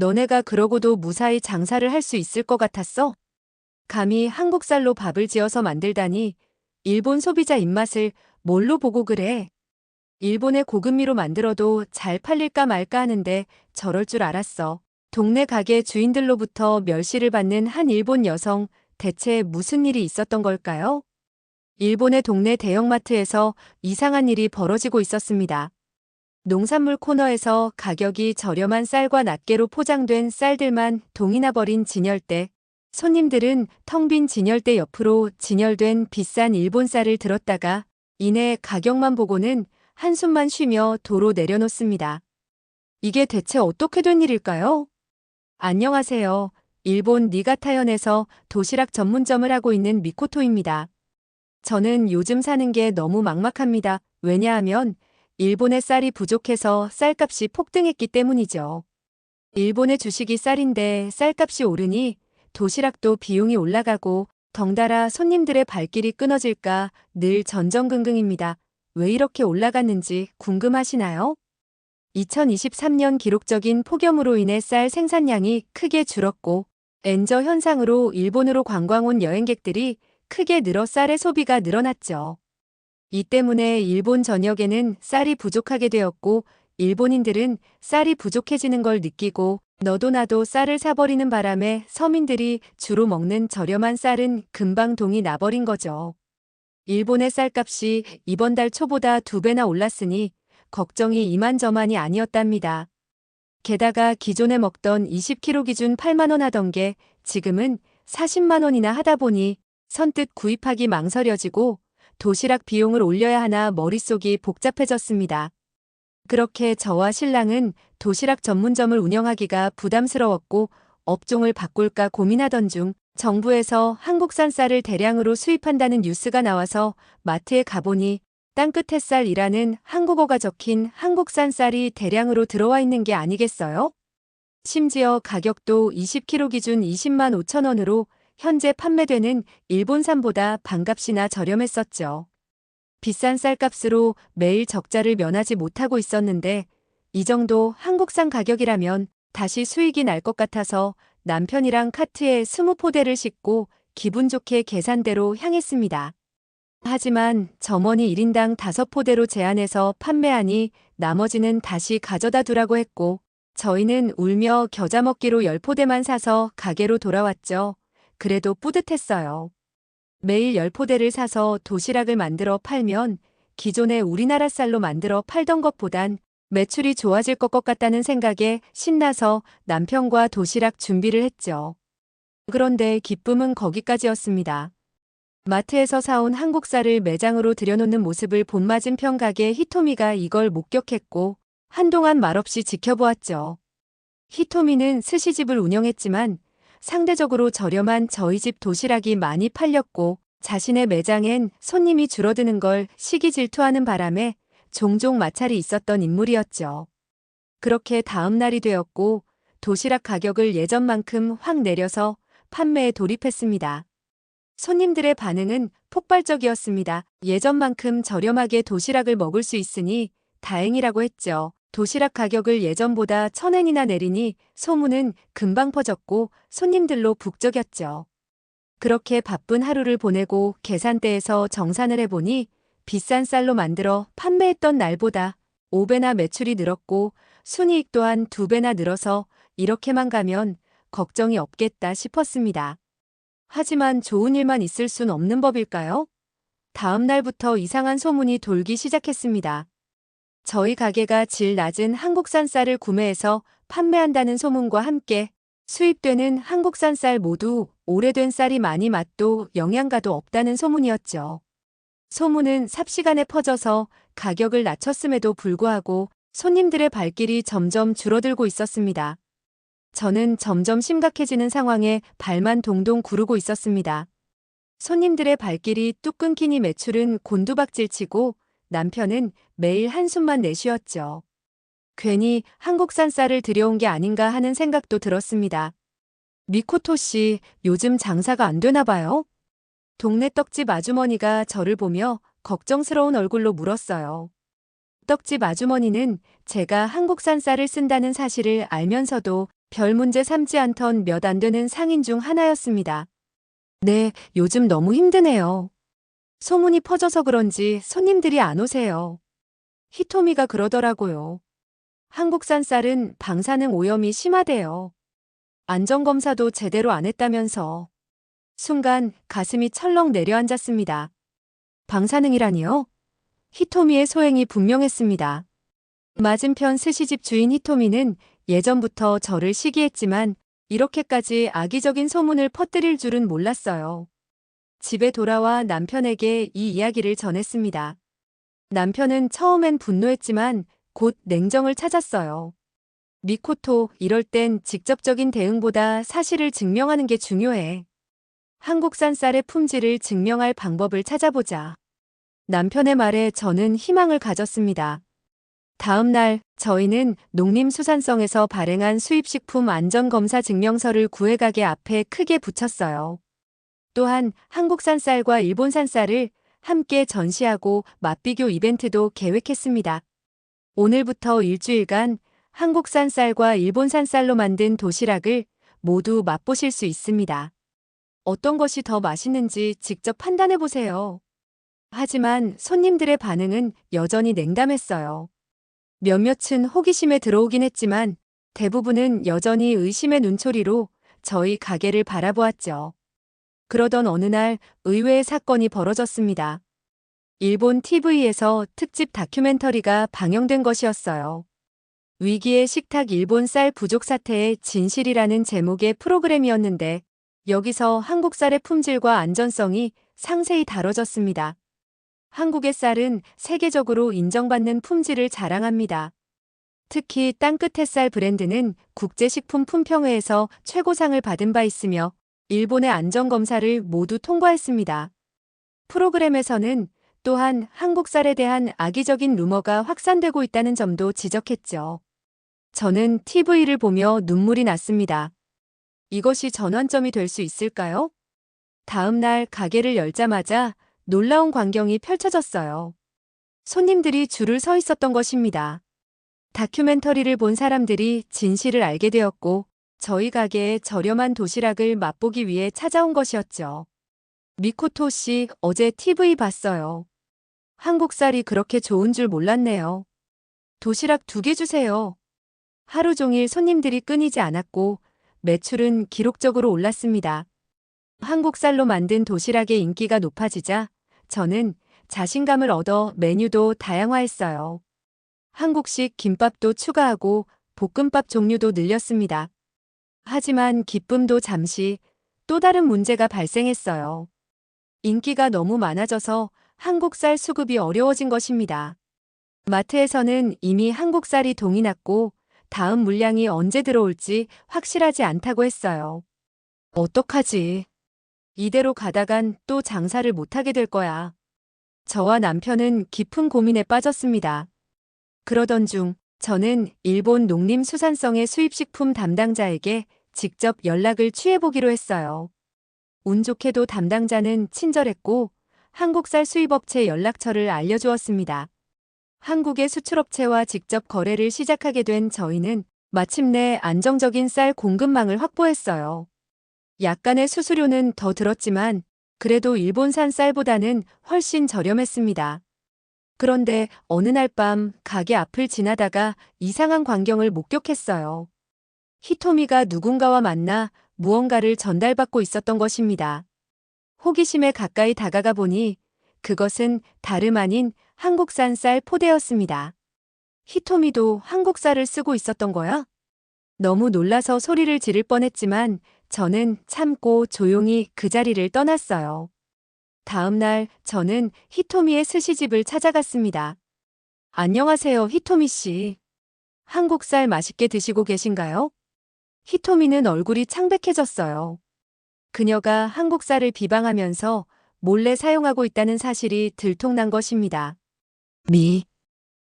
너네가 그러고도 무사히 장사를 할 수 있을 것 같았어? 감히 한국 쌀로 밥을 지어서 만들다니 일본 소비자 입맛을 뭘로 보고 그래? 일본의 고금미로 만들어도 잘 팔릴까 말까 하는데 저럴 줄 알았어. 동네 가게 주인들로부터 멸시를 받는 한 일본 여성 대체 무슨 일이 있었던 걸까요? 일본의 동네 대형마트에서 이상한 일이 벌어지고 있었습니다. 농산물 코너에서 가격이 저렴한 쌀과 낱개로 포장된 쌀들만 동이나 버린 진열대. 손님들은 텅 빈 진열대 옆으로 진열된 비싼 일본 쌀을 들었다가 이내 가격만 보고는 한숨만 쉬며 도로 내려놓습니다. 이게 대체 어떻게 된 일일까요? 안녕하세요. 일본 니가타현에서 도시락 전문점을 하고 있는 미코토입니다. 저는 요즘 사는 게 너무 막막합니다. 왜냐하면 일본의 쌀이 부족해서 쌀값이 폭등했기 때문이죠. 일본의 주식이 쌀인데 쌀값이 오르니 도시락도 비용이 올라가고 덩달아 손님들의 발길이 끊어질까 늘 전전긍긍입니다. 왜 이렇게 올라갔는지 궁금하시나요? 2023년 기록적인 폭염으로 인해 쌀 생산량이 크게 줄었고 엔저 현상으로 일본으로 관광 온 여행객들이 크게 늘어 쌀의 소비가 늘어났죠. 이 때문에 일본 전역에는 쌀이 부족하게 되었고 일본인들은 쌀이 부족해지는 걸 느끼고 너도 나도 쌀을 사버리는 바람에 서민들이 주로 먹는 저렴한 쌀은 금방 동이 나버린 거죠. 일본의 쌀값이 이번 달 초보다 두 배나 올랐으니 걱정이 이만저만이 아니었답니다. 게다가 기존에 먹던 20kg 기준 8만원 하던 게 지금은 40만원이나 하다 보니 선뜻 구입하기 망설여지고 도시락 비용을 올려야 하나 머릿속이 복잡해졌습니다. 그렇게 저와 신랑은 도시락 전문점을 운영하기가 부담스러웠고 업종을 바꿀까 고민하던 중 정부에서 한국산 쌀을 대량으로 수입한다는 뉴스가 나와서 마트에 가보니 땅끝 햇살이라는 한국어가 적힌 한국산 쌀이 대량으로 들어와 있는 게 아니겠어요? 심지어 가격도 20kg 기준 20만 5천 원으로 현재 판매되는 일본산보다 반값이나 저렴했었죠. 비싼 쌀값으로 매일 적자를 면하지 못하고 있었는데 이 정도 한국산 가격이라면 다시 수익이 날 것 같아서 남편이랑 카트에 스무 포대를 싣고 기분 좋게 계산대로 향했습니다. 하지만 점원이 1인당 5포대로 제한해서 판매하니 나머지는 다시 가져다 두라고 했고 저희는 울며 겨자 먹기로 10포대만 사서 가게로 돌아왔죠. 그래도 뿌듯했어요. 매일 10포대를 사서 도시락을 만들어 팔면 기존의 우리나라 쌀로 만들어 팔던 것보단 매출이 좋아질 것 같다는 생각에 신나서 남편과 도시락 준비를 했죠. 그런데 기쁨은 거기까지였습니다. 마트에서 사온 한국 쌀을 매장으로 들여놓는 모습을 본 맞은편 가게 히토미가 이걸 목격했고 한동안 말없이 지켜보았죠. 히토미는 스시집을 운영했지만 상대적으로 저렴한 저희 집 도시락이 많이 팔렸고 자신의 매장엔 손님이 줄어드는 걸 시기 질투하는 바람에 종종 마찰이 있었던 인물이었죠. 그렇게 다음 날이 되었고 도시락 가격을 예전만큼 확 내려서 판매에 돌입했습니다. 손님들의 반응은 폭발적이었습니다. 예전만큼 저렴하게 도시락을 먹을 수 있으니 다행이라고 했죠. 도시락 가격을 예전보다 천 엔이나 내리니 소문은 금방 퍼졌고 손님들로 북적였죠. 그렇게 바쁜 하루를 보내고 계산대에서 정산을 해보니 비싼 쌀로 만들어 판매했던 날보다 5배나 매출이 늘었고 순이익 또한 2배나 늘어서 이렇게만 가면 걱정이 없겠다 싶었습니다. 하지만 좋은 일만 있을 순 없는 법일까요? 다음 날부터 이상한 소문이 돌기 시작했습니다. 저희 가게가 질 낮은 한국산 쌀을 구매해서 판매한다는 소문과 함께 수입되는 한국산 쌀 모두 오래된 쌀이 많이 맛도 영양가도 없다는 소문이었죠. 소문은 삽시간에 퍼져서 가격을 낮췄음에도 불구하고 손님들의 발길이 점점 줄어들고 있었습니다. 저는 점점 심각해지는 상황에 발만 동동 구르고 있었습니다. 손님들의 발길이 뚝 끊기니 매출은 곤두박질치고 남편은 매일 한숨만 내쉬었죠. 괜히 한국산 쌀을 들여온 게 아닌가 하는 생각도 들었습니다. 미코토 씨, 요즘 장사가 안 되나 봐요? 동네 떡집 아주머니가 저를 보며 걱정스러운 얼굴로 물었어요. 떡집 아주머니는 제가 한국산 쌀을 쓴다는 사실을 알면서도 별 문제 삼지 않던 몇 안 되는 상인 중 하나였습니다. 네, 요즘 너무 힘드네요. 소문이 퍼져서 그런지 손님들이 안 오세요. 히토미가 그러더라고요. 한국산 쌀은 방사능 오염이 심하대요. 안전검사도 제대로 안 했다면서. 순간 가슴이 철렁 내려앉았습니다. 방사능이라니요? 히토미의 소행이 분명했습니다. 맞은편 스시집 주인 히토미는 예전부터 저를 시기했지만 이렇게까지 악의적인 소문을 퍼뜨릴 줄은 몰랐어요. 집에 돌아와 남편에게 이 이야기를 전했습니다. 남편은 처음엔 분노했지만 곧 냉정을 찾았어요. 미코토, 이럴 땐 직접적인 대응보다 사실을 증명하는 게 중요해. 한국산 쌀의 품질을 증명할 방법을 찾아보자. 남편의 말에 저는 희망을 가졌습니다. 다음 날 저희는 농림수산성에서 발행한 수입식품 안전검사 증명서를 구해가게 앞에 크게 붙였어요. 또한 한국산 쌀과 일본산 쌀을 함께 전시하고 맛비교 이벤트도 계획했습니다. 오늘부터 일주일간 한국산 쌀과 일본산 쌀로 만든 도시락을 모두 맛보실 수 있습니다. 어떤 것이 더 맛있는지 직접 판단해 보세요. 하지만 손님들의 반응은 여전히 냉담했어요. 몇몇은 호기심에 들어오긴 했지만 대부분은 여전히 의심의 눈초리로 저희 가게를 바라보았죠. 그러던 어느 날 의외의 사건이 벌어졌습니다. 일본 TV에서 특집 다큐멘터리가 방영된 것이었어요. 위기의 식탁 일본 쌀 부족 사태의 진실이라는 제목의 프로그램이었는데 여기서 한국 쌀의 품질과 안전성이 상세히 다뤄졌습니다. 한국의 쌀은 세계적으로 인정받는 품질을 자랑합니다. 특히 땅끝 햇쌀 브랜드는 국제식품 품평회에서 최고상을 받은 바 있으며 일본의 안전검사를 모두 통과했습니다. 프로그램에서는 또한 한국 쌀에 대한 악의적인 루머가 확산되고 있다는 점도 지적했죠. 저는 TV를 보며 눈물이 났습니다. 이것이 전환점이 될 수 있을까요? 다음 날 가게를 열자마자 놀라운 광경이 펼쳐졌어요. 손님들이 줄을 서 있었던 것입니다. 다큐멘터리를 본 사람들이 진실을 알게 되었고 저희 가게의 저렴한 도시락을 맛보기 위해 찾아온 것이었죠. 미코토 씨, 어제 TV 봤어요. 한국 쌀이 그렇게 좋은 줄 몰랐네요. 도시락 두 개 주세요. 하루 종일 손님들이 끊이지 않았고 매출은 기록적으로 올랐습니다. 한국 쌀로 만든 도시락의 인기가 높아지자 저는 자신감을 얻어 메뉴도 다양화했어요. 한국식 김밥도 추가하고 볶음밥 종류도 늘렸습니다. 하지만 기쁨도 잠시 또 다른 문제가 발생했어요. 인기가 너무 많아져서 한국쌀 수급이 어려워진 것입니다. 마트에서는 이미 한국쌀이 동이 났고 다음 물량이 언제 들어올지 확실하지 않다고 했어요. 어떡하지? 이대로 가다간 또 장사를 못하게 될 거야. 저와 남편은 깊은 고민에 빠졌습니다. 그러던 중 저는 일본 농림수산성의 수입식품 담당자에게 직접 연락을 취해보기로 했어요. 운 좋게도 담당자는 친절했고 한국쌀 수입업체 연락처를 알려주었습니다. 한국의 수출업체와 직접 거래를 시작하게 된 저희는 마침내 안정적인 쌀 공급망을 확보했어요. 약간의 수수료는 더 들었지만 그래도 일본산 쌀보다는 훨씬 저렴했습니다. 그런데 어느 날 밤 가게 앞을 지나다가 이상한 광경을 목격했어요. 히토미가 누군가와 만나 무언가를 전달받고 있었던 것입니다. 호기심에 가까이 다가가 보니 그것은 다름 아닌 한국산 쌀 포대였습니다. 히토미도 한국 쌀을 쓰고 있었던 거야? 너무 놀라서 소리를 지를 뻔했지만 저는 참고 조용히 그 자리를 떠났어요. 다음 날 저는 히토미의 스시집을 찾아갔습니다. 안녕하세요, 히토미 씨. 한국 쌀 맛있게 드시고 계신가요? 히토미는 얼굴이 창백해졌어요. 그녀가 한국 쌀을 비방하면서 몰래 사용하고 있다는 사실이 들통난 것입니다. 미.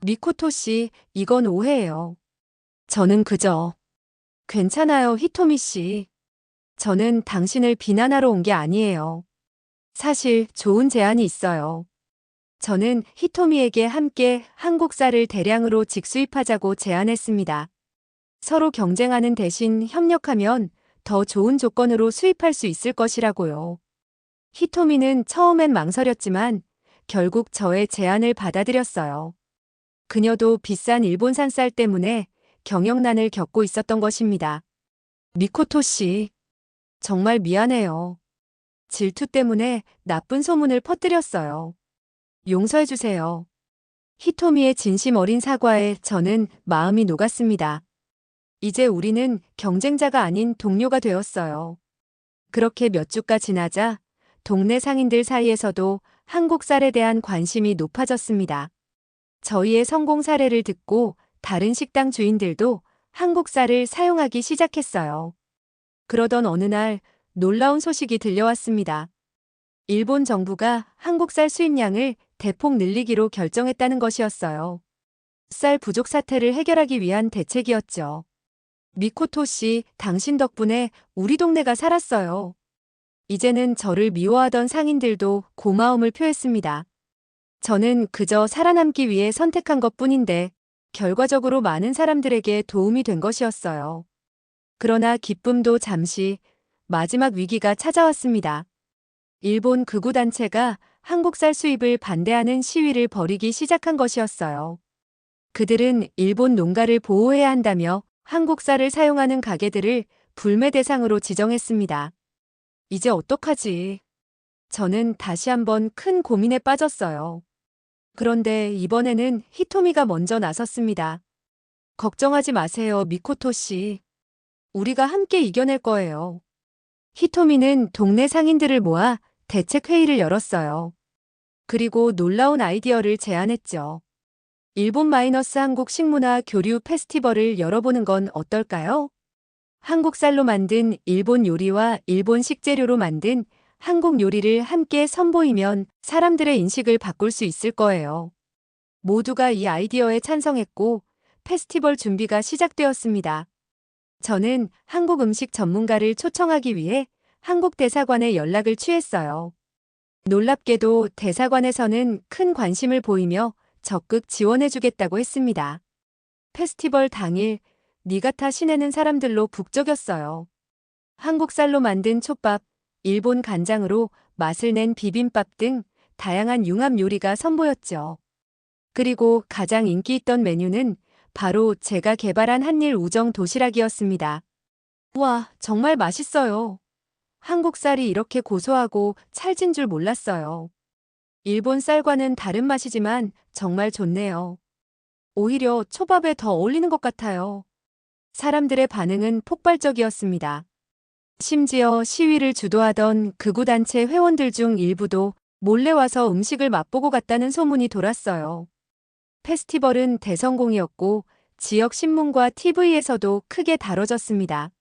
미코토 씨, 이건 오해예요. 저는 그저. 괜찮아요, 히토미 씨. 저는 당신을 비난하러 온 게 아니에요. 사실 좋은 제안이 있어요. 저는 히토미에게 함께 한국 쌀을 대량으로 직수입하자고 제안했습니다. 서로 경쟁하는 대신 협력하면 더 좋은 조건으로 수입할 수 있을 것이라고요. 히토미는 처음엔 망설였지만 결국 저의 제안을 받아들였어요. 그녀도 비싼 일본산 쌀 때문에 경영난을 겪고 있었던 것입니다. 미코토 씨, 정말 미안해요. 질투 때문에 나쁜 소문을 퍼뜨렸어요. 용서해주세요. 히토미의 진심 어린 사과에 저는 마음이 녹았습니다. 이제 우리는 경쟁자가 아닌 동료가 되었어요. 그렇게 몇 주가 지나자 동네 상인들 사이에서도 한국 쌀에 대한 관심이 높아졌습니다. 저희의 성공 사례를 듣고 다른 식당 주인들도 한국 쌀을 사용하기 시작했어요. 그러던 어느 날 놀라운 소식이 들려왔습니다. 일본 정부가 한국 쌀 수입량을 대폭 늘리기로 결정했다는 것이었어요. 쌀 부족 사태를 해결하기 위한 대책이었죠. 미코토 씨, 당신 덕분에 우리 동네가 살았어요. 이제는 저를 미워하던 상인들도 고마움을 표했습니다. 저는 그저 살아남기 위해 선택한 것 뿐인데, 결과적으로 많은 사람들에게 도움이 된 것이었어요. 그러나 기쁨도 잠시, 마지막 위기가 찾아왔습니다. 일본 극우단체가 한국 쌀 수입을 반대하는 시위를 벌이기 시작한 것이었어요. 그들은 일본 농가를 보호해야 한다며 한국 쌀을 사용하는 가게들을 불매 대상으로 지정했습니다. 이제 어떡하지? 저는 다시 한번 큰 고민에 빠졌어요. 그런데 이번에는 히토미가 먼저 나섰습니다. 걱정하지 마세요, 미코토 씨. 우리가 함께 이겨낼 거예요. 히토미는 동네 상인들을 모아 대책 회의를 열었어요. 그리고 놀라운 아이디어를 제안했죠. 일본 마이너스 한국 식문화 교류 페스티벌을 열어보는 건 어떨까요? 한국 쌀로 만든 일본 요리와 일본 식재료로 만든 한국 요리를 함께 선보이면 사람들의 인식을 바꿀 수 있을 거예요. 모두가 이 아이디어에 찬성했고 페스티벌 준비가 시작되었습니다. 저는 한국 음식 전문가를 초청하기 위해 한국 대사관에 연락을 취했어요. 놀랍게도 대사관에서는 큰 관심을 보이며 적극 지원해주겠다고 했습니다. 페스티벌 당일 니가타 시내는 사람들로 북적였어요. 한국 쌀로 만든 촛밥, 일본 간장으로 맛을 낸 비빔밥 등 다양한 융합 요리가 선보였죠. 그리고 가장 인기 있던 메뉴는 바로 제가 개발한 한일 우정 도시락이었습니다. 와, 정말 맛있어요. 한국 쌀이 이렇게 고소하고 찰진 줄 몰랐어요. 일본 쌀과는 다른 맛이지만 정말 좋네요. 오히려 초밥에 더 어울리는 것 같아요. 사람들의 반응은 폭발적이었습니다. 심지어 시위를 주도하던 극우단체 회원들 중 일부도 몰래 와서 음식을 맛보고 갔다는 소문이 돌았어요. 페스티벌은 대성공이었고 지역 신문과 TV에서도 크게 다뤄졌습니다.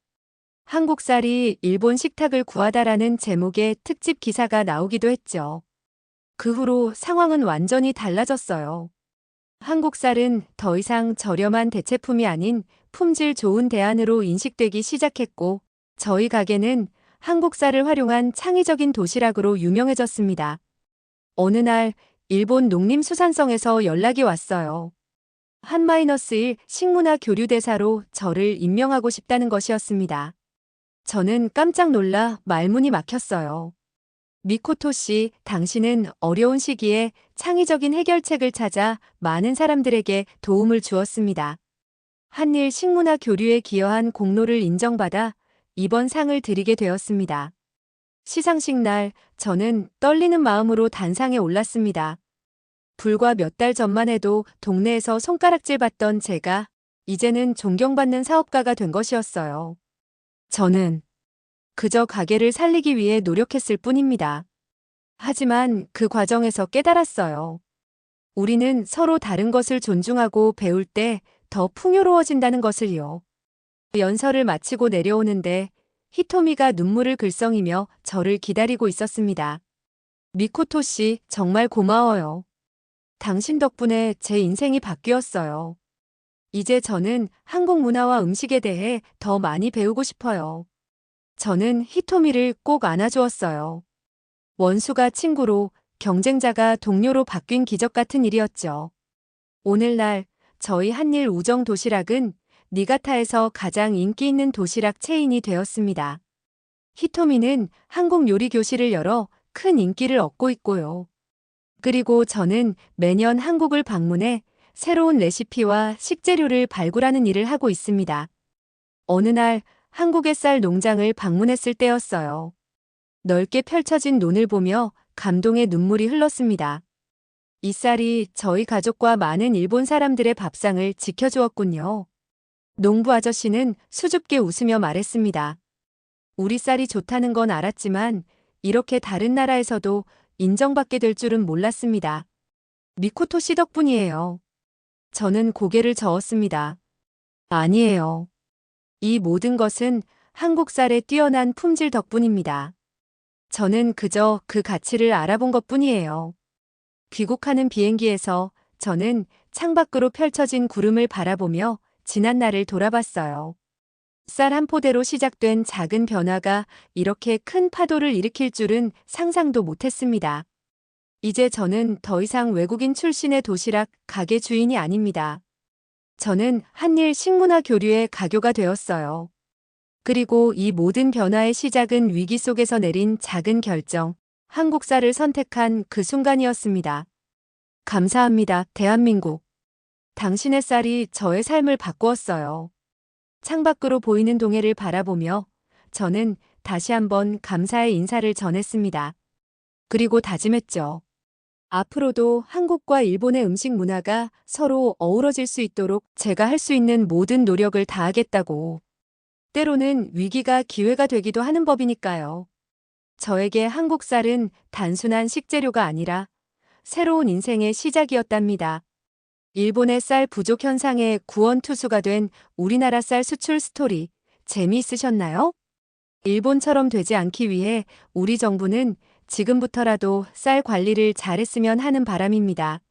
한국 쌀이 일본 식탁을 구하다라는 제목의 특집 기사가 나오기도 했죠. 그 후로 상황은 완전히 달라졌어요. 한국 쌀은 더 이상 저렴한 대체품이 아닌 품질 좋은 대안으로 인식되기 시작했고 저희 가게는 한국 쌀을 활용한 창의적인 도시락으로 유명해졌습니다. 어느 날 일본 농림수산성에서 연락이 왔어요. 한-1 식문화 교류 대사로 저를 임명하고 싶다는 것이었습니다. 저는 깜짝 놀라 말문이 막혔어요. 미코토 씨, 당신은 어려운 시기에 창의적인 해결책을 찾아 많은 사람들에게 도움을 주었습니다. 한일 식문화 교류에 기여한 공로를 인정받아 이번 상을 드리게 되었습니다. 시상식 날 저는 떨리는 마음으로 단상에 올랐습니다. 불과 몇 달 전만 해도 동네에서 손가락질 받던 제가 이제는 존경받는 사업가가 된 것이었어요. 저는 그저 가게를 살리기 위해 노력했을 뿐입니다. 하지만 그 과정에서 깨달았어요. 우리는 서로 다른 것을 존중하고 배울 때 더 풍요로워진다는 것을요. 연설을 마치고 내려오는데 히토미가 눈물을 글썽이며 저를 기다리고 있었습니다. 미코토 씨, 정말 고마워요. 당신 덕분에 제 인생이 바뀌었어요. 이제 저는 한국 문화와 음식에 대해 더 많이 배우고 싶어요. 저는 히토미를 꼭 안아주었어요. 원수가 친구로, 경쟁자가 동료로 바뀐 기적 같은 일이었죠. 오늘날 저희 한일 우정 도시락은 니가타에서 가장 인기 있는 도시락 체인이 되었습니다. 히토미는 한국 요리 교실을 열어 큰 인기를 얻고 있고요. 그리고 저는 매년 한국을 방문해 새로운 레시피와 식재료를 발굴하는 일을 하고 있습니다. 어느 날 한국의 쌀 농장을 방문했을 때였어요. 넓게 펼쳐진 논을 보며 감동의 눈물이 흘렀습니다. 이 쌀이 저희 가족과 많은 일본 사람들의 밥상을 지켜주었군요. 농부 아저씨는 수줍게 웃으며 말했습니다. 우리 쌀이 좋다는 건 알았지만 이렇게 다른 나라에서도 인정받게 될 줄은 몰랐습니다. 미코토 씨 덕분이에요. 저는 고개를 저었습니다. 아니에요. 이 모든 것은 한국 쌀의 뛰어난 품질 덕분입니다. 저는 그저 그 가치를 알아본 것 뿐이에요. 귀국하는 비행기에서 저는 창밖으로 펼쳐진 구름을 바라보며 지난 날을 돌아봤어요. 쌀 한 포대로 시작된 작은 변화가 이렇게 큰 파도를 일으킬 줄은 상상도 못했습니다. 이제 저는 더 이상 외국인 출신의 도시락 가게 주인이 아닙니다. 저는 한일 식문화 교류의 가교가 되었어요. 그리고 이 모든 변화의 시작은 위기 속에서 내린 작은 결정, 한국 쌀을 선택한 그 순간이었습니다. 감사합니다, 대한민국. 당신의 쌀이 저의 삶을 바꾸었어요. 창밖으로 보이는 동해를 바라보며 저는 다시 한번 감사의 인사를 전했습니다. 그리고 다짐했죠. 앞으로도 한국과 일본의 음식 문화가 서로 어우러질 수 있도록 제가 할 수 있는 모든 노력을 다하겠다고. 때로는 위기가 기회가 되기도 하는 법이니까요. 저에게 한국 쌀은 단순한 식재료가 아니라 새로운 인생의 시작이었답니다. 일본의 쌀 부족 현상의 구원투수가 된 우리나라 쌀 수출 스토리 재미있으셨나요? 일본처럼 되지 않기 위해 우리 정부는 지금부터라도 쌀 관리를 잘했으면 하는 바람입니다.